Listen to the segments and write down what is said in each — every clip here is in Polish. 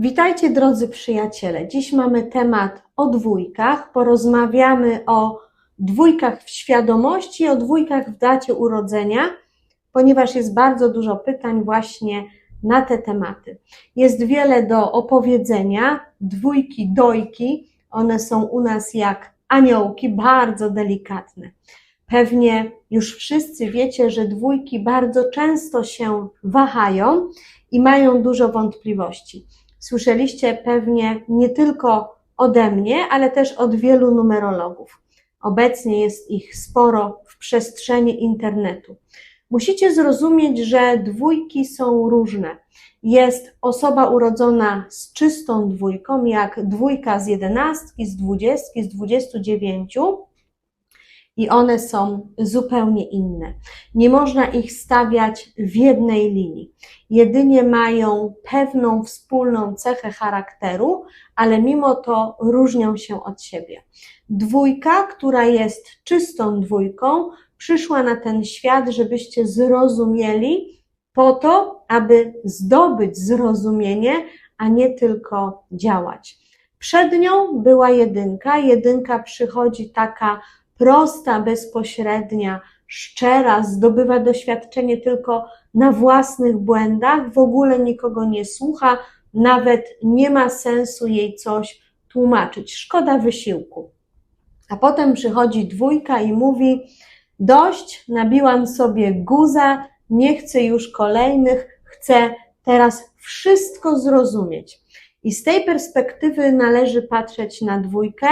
Witajcie drodzy przyjaciele. Dziś mamy temat o dwójkach. Porozmawiamy o dwójkach w świadomości, o dwójkach w dacie urodzenia, ponieważ jest bardzo dużo pytań właśnie na te tematy. Jest wiele do opowiedzenia. Dwójki, dojki, one są u nas jak aniołki, bardzo delikatne. Pewnie już wszyscy wiecie, że dwójki bardzo często się wahają i mają dużo wątpliwości. Słyszeliście pewnie nie tylko ode mnie, ale też od wielu numerologów. Obecnie jest ich sporo w przestrzeni internetu. Musicie zrozumieć, że dwójki są różne. Jest osoba urodzona z czystą dwójką, jak dwójka z jedenastki, z dwudziestki, z dwudziestu dziewięciu, i one są zupełnie inne. Nie można ich stawiać w jednej linii. Jedynie mają pewną wspólną cechę charakteru, ale mimo to różnią się od siebie. Dwójka, która jest czystą dwójką, przyszła na ten świat, żebyście zrozumieli po to, aby zdobyć zrozumienie, a nie tylko działać. Przed nią była jedynka. Jedynka przychodzi taka prosta, bezpośrednia, szczera, zdobywa doświadczenie tylko na własnych błędach, w ogóle nikogo nie słucha, nawet nie ma sensu jej coś tłumaczyć. Szkoda wysiłku. A potem przychodzi dwójka i mówi: Dość, nabiłam sobie guza, nie chcę już kolejnych, chcę teraz wszystko zrozumieć. I z tej perspektywy należy patrzeć na dwójkę,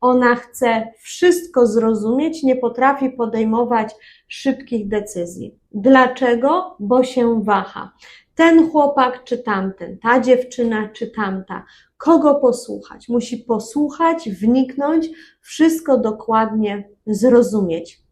ona chce wszystko zrozumieć, nie potrafi podejmować szybkich decyzji. Dlaczego? Bo się waha. Ten chłopak czy tamten, ta dziewczyna czy tamta. Kogo posłuchać? Musi posłuchać, wniknąć, wszystko dokładnie zrozumieć.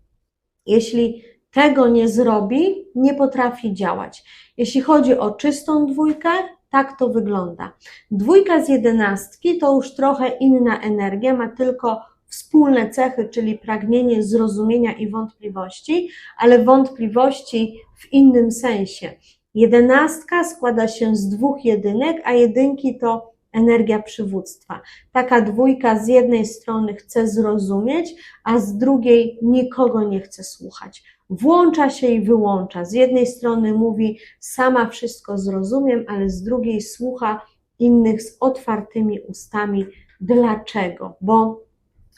Jeśli tego nie zrobi, nie potrafi działać. Jeśli chodzi o czystą dwójkę, tak to wygląda. Dwójka z jedenastki to już trochę inna energia, ma tylko wspólne cechy, czyli pragnienie zrozumienia i wątpliwości, ale wątpliwości w innym sensie. Jedenastka składa się z dwóch jedynek, a jedynki to energia przywództwa. Taka dwójka z jednej strony chce zrozumieć, a z drugiej nikogo nie chce słuchać. Włącza się i wyłącza. Z jednej strony mówi, sama wszystko zrozumiem, ale z drugiej słucha innych z otwartymi ustami. Dlaczego? Bo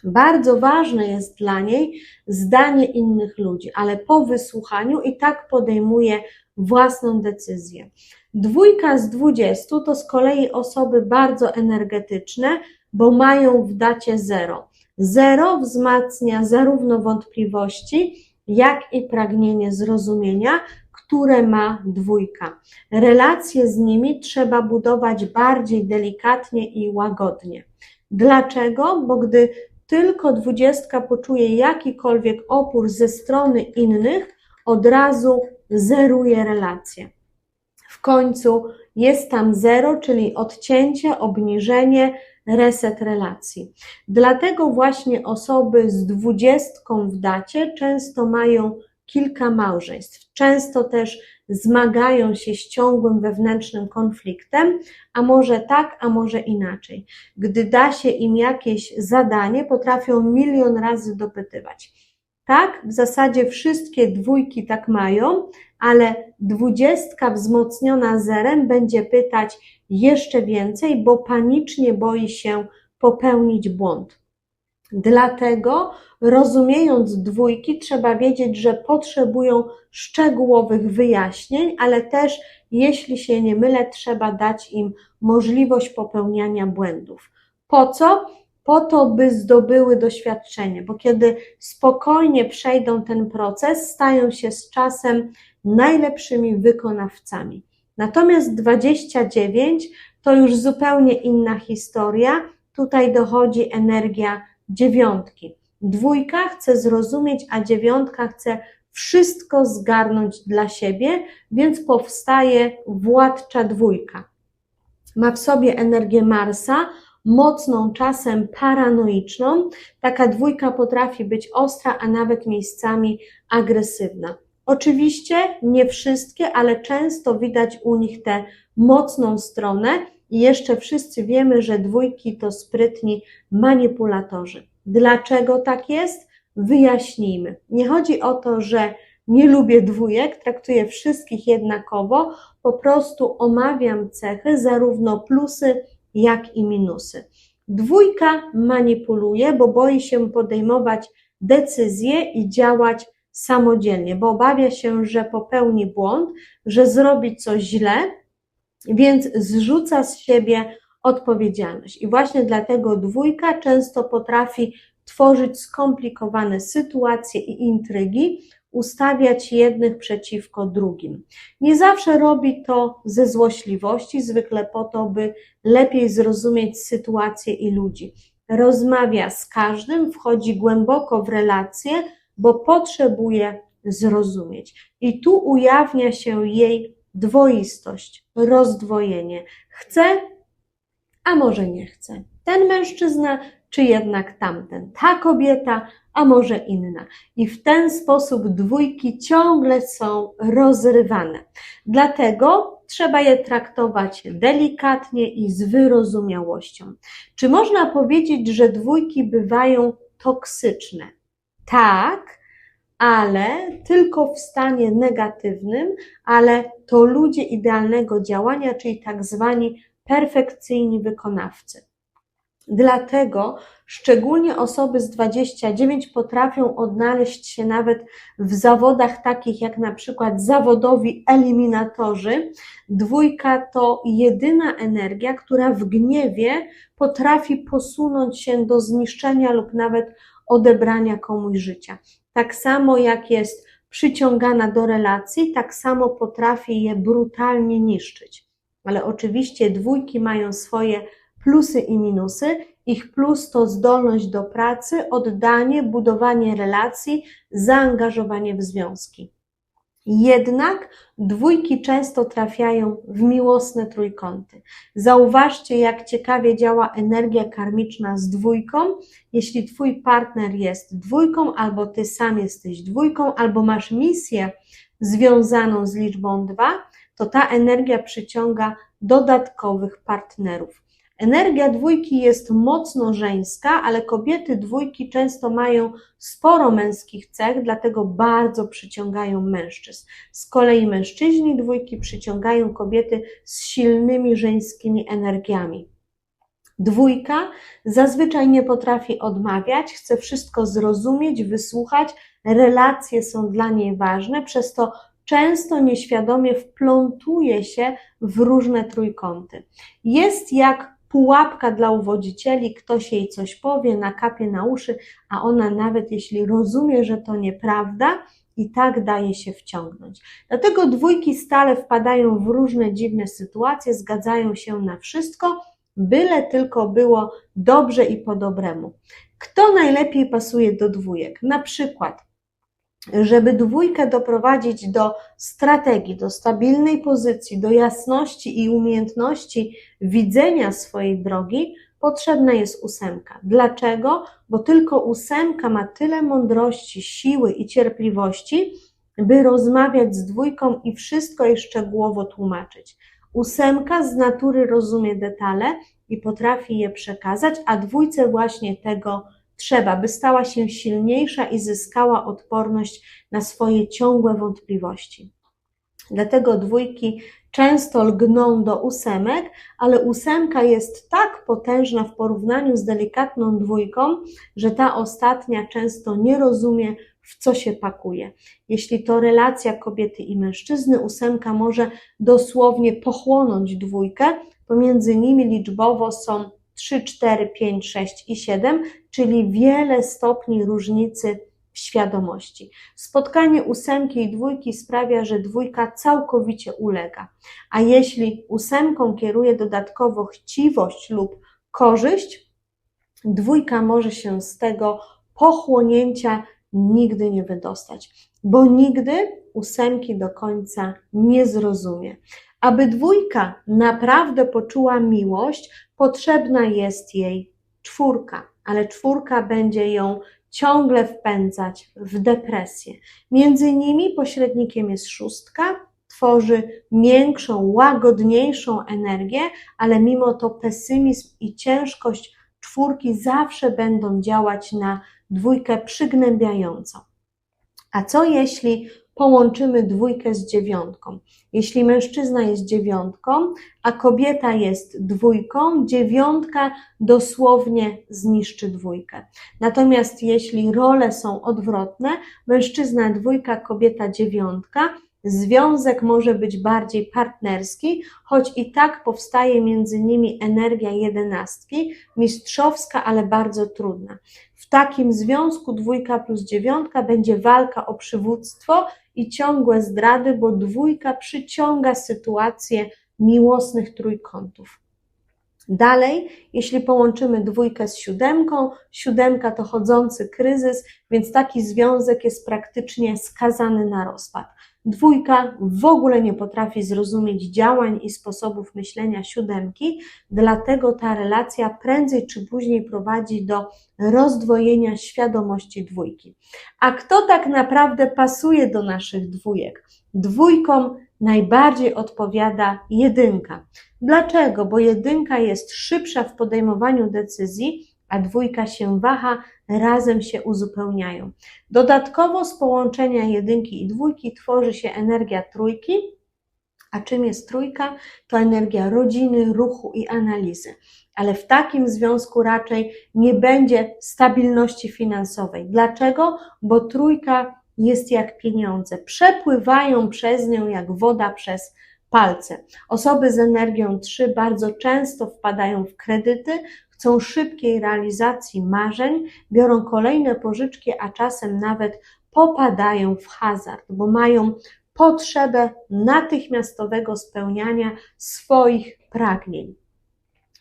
bardzo ważne jest dla niej zdanie innych ludzi, ale po wysłuchaniu i tak podejmuje własną decyzję. Dwójka z dwudziestu to z kolei osoby bardzo energetyczne, bo mają w dacie zero. Zero wzmacnia zarówno wątpliwości, jak i pragnienie zrozumienia, które ma dwójka. Relacje z nimi trzeba budować bardziej delikatnie i łagodnie. Dlaczego? Bo gdy tylko dwudziestka poczuje jakikolwiek opór ze strony innych, od razu zeruje relację. W końcu jest tam zero, czyli odcięcie, obniżenie, reset relacji. Dlatego właśnie osoby z dwudziestką w dacie często mają kilka małżeństw. Często też zmagają się z ciągłym wewnętrznym konfliktem, a może tak, a może inaczej. Gdy da się im jakieś zadanie, potrafią milion razy dopytywać. Tak, w zasadzie wszystkie dwójki tak mają, ale dwudziestka wzmocniona zerem będzie pytać jeszcze więcej, bo panicznie boi się popełnić błąd. Dlatego, rozumiejąc dwójki, trzeba wiedzieć, że potrzebują szczegółowych wyjaśnień, ale też, jeśli się nie mylę, trzeba dać im możliwość popełniania błędów. Po co? Po to, by zdobyły doświadczenie, bo kiedy spokojnie przejdą ten proces, stają się z czasem najlepszymi wykonawcami. Natomiast 29 to już zupełnie inna historia. Tutaj dochodzi energia dziewiątki. Dwójka chce zrozumieć, a dziewiątka chce wszystko zgarnąć dla siebie, więc powstaje władcza dwójka. Ma w sobie energię Marsa, mocną, czasem paranoiczną. Taka dwójka potrafi być ostra, a nawet miejscami agresywna. Oczywiście nie wszystkie, ale często widać u nich tę mocną stronę, I jeszcze wszyscy wiemy, że dwójki to sprytni manipulatorzy. Dlaczego tak jest? Wyjaśnijmy. Nie chodzi o to, że nie lubię dwójek, traktuję wszystkich jednakowo, po prostu omawiam cechy, zarówno plusy, jak i minusy. Dwójka manipuluje, bo boi się podejmować decyzje i działać samodzielnie, bo obawia się, że popełni błąd, że zrobi coś źle, więc zrzuca z siebie odpowiedzialność. I właśnie dlatego dwójka często potrafi tworzyć skomplikowane sytuacje i intrygi, ustawiać jednych przeciwko drugim. Nie zawsze robi to ze złośliwości, zwykle po to, by lepiej zrozumieć sytuację i ludzi. Rozmawia z każdym, wchodzi głęboko w relacje, bo potrzebuje zrozumieć. I tu ujawnia się jej dwoistość, rozdwojenie. Chce, a może nie chce. Ten mężczyzna, czy jednak tamten, ta kobieta, a może inna. I w ten sposób dwójki ciągle są rozrywane. Dlatego trzeba je traktować delikatnie i z wyrozumiałością. Czy można powiedzieć, że dwójki bywają toksyczne? Tak, ale tylko w stanie negatywnym, ale to ludzie idealnego działania, czyli tak zwani perfekcyjni wykonawcy. Dlatego szczególnie osoby z 29 potrafią odnaleźć się nawet w zawodach takich jak na przykład zawodowi eliminatorzy. Dwójka to jedyna energia, która w gniewie potrafi posunąć się do zniszczenia lub nawet odebrania komuś życia. Tak samo jak jest przyciągana do relacji, tak samo potrafi je brutalnie niszczyć. Ale oczywiście dwójki mają swoje plusy i minusy. Ich plus to zdolność do pracy, oddanie, budowanie relacji, zaangażowanie w związki. Jednak dwójki często trafiają w miłosne trójkąty. Zauważcie, jak ciekawie działa energia karmiczna z dwójką. Jeśli twój partner jest dwójką, albo ty sam jesteś dwójką, albo masz misję związaną z liczbą dwa, to ta energia przyciąga dodatkowych partnerów. Energia dwójki jest mocno żeńska, ale kobiety dwójki często mają sporo męskich cech, dlatego bardzo przyciągają mężczyzn. Z kolei mężczyźni dwójki przyciągają kobiety z silnymi żeńskimi energiami. Dwójka zazwyczaj nie potrafi odmawiać, chce wszystko zrozumieć, wysłuchać, relacje są dla niej ważne, przez to często nieświadomie wplątuje się w różne trójkąty. Jest jak pułapka dla uwodzicieli, ktoś jej coś powie, nakapie na uszy, a ona nawet jeśli rozumie, że to nieprawda, i tak daje się wciągnąć. Dlatego dwójki stale wpadają w różne dziwne sytuacje, zgadzają się na wszystko, byle tylko było dobrze i po dobremu. Kto najlepiej pasuje do dwójek? Na przykład żeby dwójkę doprowadzić do strategii, do stabilnej pozycji, do jasności i umiejętności widzenia swojej drogi, potrzebna jest ósemka. Dlaczego? Bo tylko ósemka ma tyle mądrości, siły i cierpliwości, by rozmawiać z dwójką i wszystko jej szczegółowo tłumaczyć. Ósemka z natury rozumie detale i potrafi je przekazać, a dwójce właśnie tego trzeba, by stała się silniejsza i zyskała odporność na swoje ciągłe wątpliwości. Dlatego dwójki często lgną do ósemek, ale ósemka jest tak potężna w porównaniu z delikatną dwójką, że ta ostatnia często nie rozumie, w co się pakuje. Jeśli to relacja kobiety i mężczyzny, ósemka może dosłownie pochłonąć dwójkę. Pomiędzy nimi liczbowo są 3, 4, 5, 6 i 7, czyli wiele stopni różnicy świadomości. Spotkanie ósemki i dwójki sprawia, że dwójka całkowicie ulega. A jeśli ósemką kieruje dodatkowo chciwość lub korzyść, dwójka może się z tego pochłonięcia nigdy nie wydostać, bo nigdy ósemki do końca nie zrozumie. Aby dwójka naprawdę poczuła miłość, potrzebna jest jej czwórka, ale czwórka będzie ją ciągle wpędzać w depresję. Między nimi pośrednikiem jest szóstka, tworzy miększą, łagodniejszą energię, ale mimo to pesymizm i ciężkość czwórki zawsze będą działać na dwójkę przygnębiająco. A co jeśli połączymy dwójkę z dziewiątką? Jeśli mężczyzna jest dziewiątką, a kobieta jest dwójką, dziewiątka dosłownie zniszczy dwójkę. Natomiast jeśli role są odwrotne, mężczyzna dwójka, kobieta dziewiątka, Związek może być bardziej partnerski, choć i tak powstaje między nimi energia jedenastki, mistrzowska, ale bardzo trudna. W takim związku dwójka plus dziewiątka będzie walka o przywództwo i ciągłe zdrady, bo dwójka przyciąga sytuację miłosnych trójkątów. Dalej, jeśli połączymy dwójkę z siódemką, siódemka to chodzący kryzys, więc taki związek jest praktycznie skazany na rozpad. Dwójka w ogóle nie potrafi zrozumieć działań i sposobów myślenia siódemki, dlatego ta relacja prędzej czy później prowadzi do rozdwojenia świadomości dwójki. A kto tak naprawdę pasuje do naszych dwójek? Dwójkom najbardziej odpowiada jedynka. Dlaczego? Bo jedynka jest szybsza w podejmowaniu decyzji, a dwójka się waha, razem się uzupełniają. Dodatkowo z połączenia jedynki i dwójki tworzy się energia trójki, a czym jest trójka? To energia rodziny, ruchu i analizy. Ale w takim związku raczej nie będzie stabilności finansowej. Dlaczego? Bo trójka jest jak pieniądze. Przepływają przez nią jak woda przez palce. Osoby z energią 3 bardzo często wpadają w kredyty, chcą szybkiej realizacji marzeń, biorą kolejne pożyczki, a czasem nawet popadają w hazard, bo mają potrzebę natychmiastowego spełniania swoich pragnień.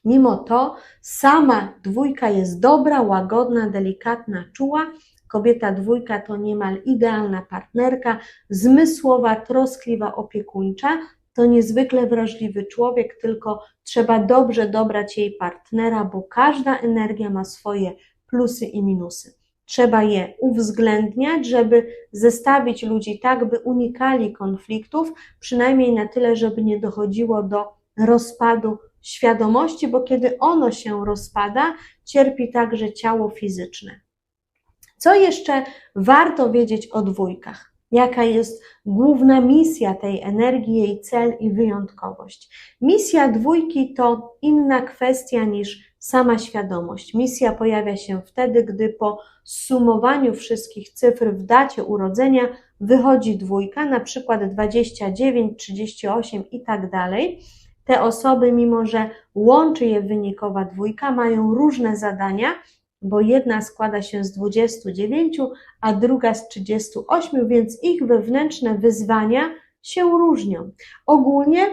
Mimo to sama dwójka jest dobra, łagodna, delikatna, czuła. Kobieta dwójka to niemal idealna partnerka, zmysłowa, troskliwa, opiekuńcza, to niezwykle wrażliwy człowiek, tylko trzeba dobrze dobrać jej partnera, bo każda energia ma swoje plusy i minusy. Trzeba je uwzględniać, żeby zestawić ludzi tak, by unikali konfliktów, przynajmniej na tyle, żeby nie dochodziło do rozpadu świadomości, bo kiedy ono się rozpada, cierpi także ciało fizyczne. Co jeszcze warto wiedzieć o dwójkach? Jaka jest główna misja tej energii, jej cel i wyjątkowość. Misja dwójki to inna kwestia niż sama świadomość. Misja pojawia się wtedy, gdy po sumowaniu wszystkich cyfr w dacie urodzenia wychodzi dwójka, na przykład 29, 38 i tak dalej. Te osoby, mimo że łączy je wynikowa dwójka, mają różne zadania, bo jedna składa się z 29, a druga z 38, więc ich wewnętrzne wyzwania się różnią. Ogólnie,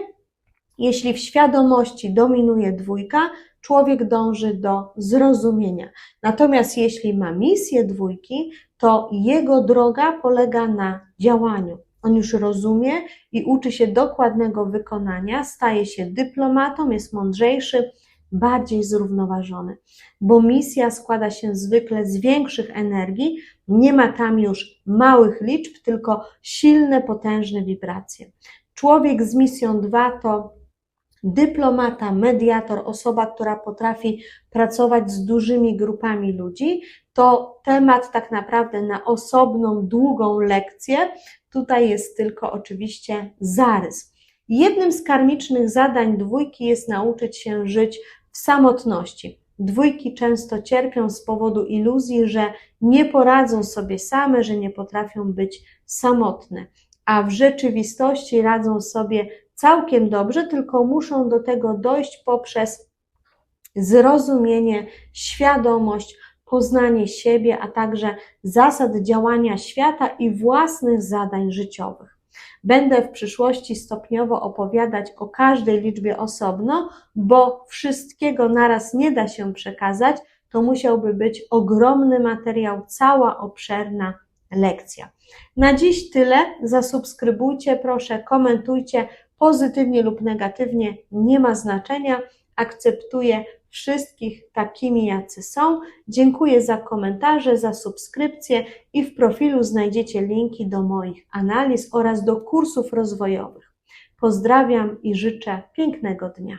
jeśli w świadomości dominuje dwójka, człowiek dąży do zrozumienia. Natomiast jeśli ma misję dwójki, to jego droga polega na działaniu. On już rozumie i uczy się dokładnego wykonania, staje się dyplomatą, jest mądrzejszy, bardziej zrównoważony, bo misja składa się zwykle z większych energii, nie ma tam już małych liczb, tylko silne, potężne wibracje. Człowiek z misją 2 to dyplomata, mediator, osoba, która potrafi pracować z dużymi grupami ludzi. To temat tak naprawdę na osobną, długą lekcję. Tutaj jest tylko oczywiście zarys. Jednym z karmicznych zadań dwójki jest nauczyć się żyć w samotności. Dwójki często cierpią z powodu iluzji, że nie poradzą sobie same, że nie potrafią być samotne, a w rzeczywistości radzą sobie całkiem dobrze, tylko muszą do tego dojść poprzez zrozumienie, świadomość, poznanie siebie, a także zasad działania świata i własnych zadań życiowych. Będę w przyszłości stopniowo opowiadać o każdej liczbie osobno, bo wszystkiego naraz nie da się przekazać. To musiałby być ogromny materiał, cała obszerna lekcja. Na dziś tyle. Zasubskrybujcie, proszę, komentujcie pozytywnie lub negatywnie, nie ma znaczenia. Akceptuję wszystkich takimi, jacy są. Dziękuję za komentarze, za subskrypcję i w profilu znajdziecie linki do moich analiz oraz do kursów rozwojowych. Pozdrawiam i życzę pięknego dnia.